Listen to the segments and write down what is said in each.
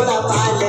toda a.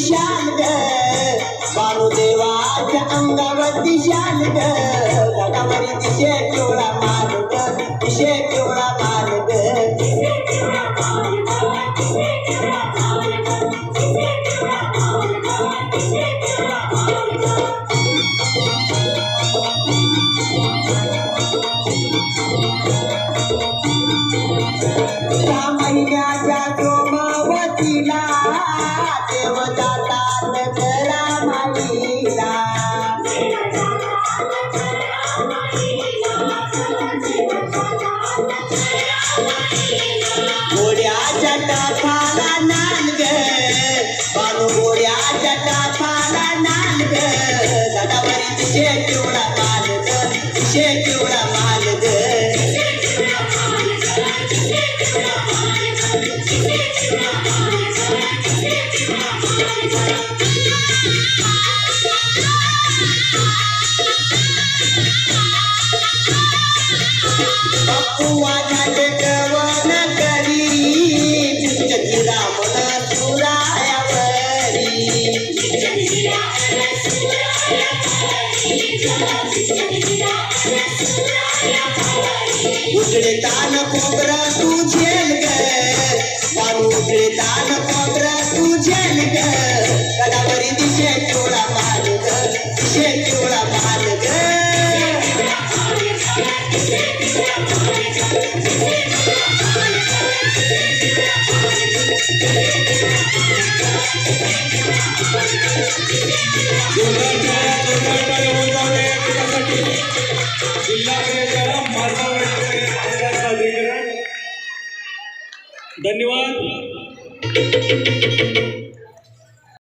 शांत वारुदेवाच्या अंगावरती शांत ग गडावरी दिशे पिवळा माल दिशे पिवळा देव जातात घरा माईला गोड्याच्या टाफाला नाल ग बाळू गोड्याच्या टाफाला नाल ग गडावरी दिशे पिवळा माल ग दिशे पिवळा माल ग गवन तान खोबर तू झेल ग. तान खोबर तू झेल ग. धन्यवाद.